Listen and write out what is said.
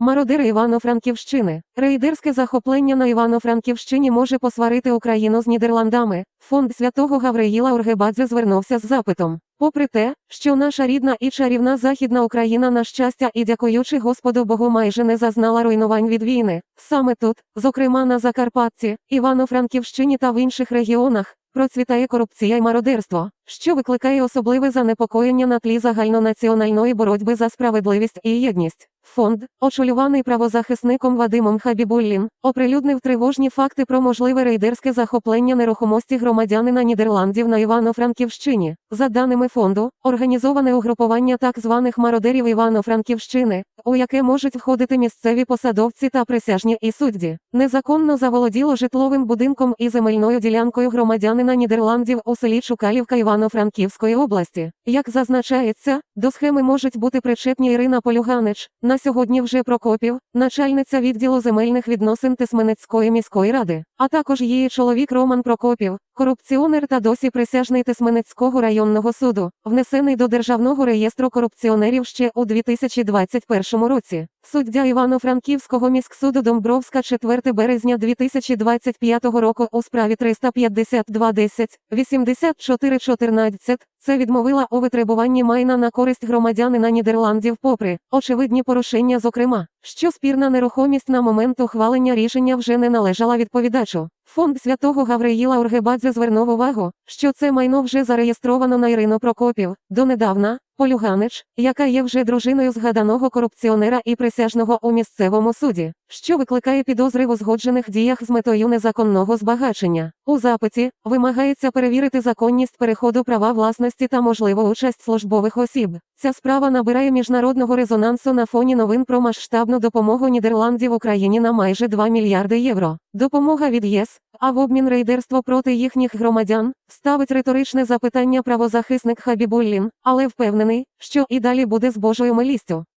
Мародери Івано-Франківщини. Рейдерське захоплення на Івано-Франківщині може посварити Україну з Нідерландами. Фонд святого Гавриїла Оргебадзе звернувся з запитом. Попри те, що наша рідна і чарівна Західна Україна, на щастя і дякуючи Господу Богу, майже не зазнала руйнувань від війни. Саме тут, зокрема на Закарпатті, Івано-Франківщині та в інших регіонах, процвітає корупція і мародерство, що викликає особливе занепокоєння на тлі загальнонаціональної боротьби за справедливість і єдність. Фонд, очолюваний правозахисником Вадимом Хабібуллін, оприлюднив тривожні факти про можливе рейдерське захоплення нерухомості громадянина Нідерландів на Івано-Франківщині. За даними фонду, організоване угрупування так званих мародерів Івано-Франківщини, у яке можуть входити місцеві посадовці та присяжні і судді, незаконно заволоділо житловим будинком і земельною ділянкою громадянина Нідерландів у селі Чукалівка Івано-Франківської області. Як зазначається, до схеми можуть бути причетні Ірина Полюганич, на сьогодні вже Прокопів, начальниця відділу земельних відносин Тисменецької міської ради, а також її чоловік Роман Прокопів, корупціонер та досі присяжний Тисменецького районного суду, внесений до Державного реєстру корупціонерів ще у 2021 році. Суддя Івано-Франківського міськсуду Домбровська 4 березня 2025 року. У справі 35210 8414 це відмовила у витребуванні майна на користь громадянина Нідерландів попри очевидні порушення зокрема, що спірна нерухомість на момент ухвалення рішення вже не належала відповідачу. Фонд святого Гавриїла Оргебадзе звернув увагу, що це майно вже зареєстровано на Ірину Прокопів, донедавна, Полюганич, яка є вже дружиною згаданого корупціонера і присяжного у місцевому суді, що викликає підозри в узгоджених діях з метою незаконного збагачення. У запиті вимагається перевірити законність переходу права власності та можливу участь службових осіб. Ця справа набирає міжнародного резонансу на фоні новин про масштабну допомогу Нідерландів Україні на майже 2 мільярди євро. Допомога від ЄС, а в обмін рейдерство проти їхніх громадян, ставить риторичне запитання правозахисник Хабібуллін, але впевнений, що і далі буде з Божою милістю.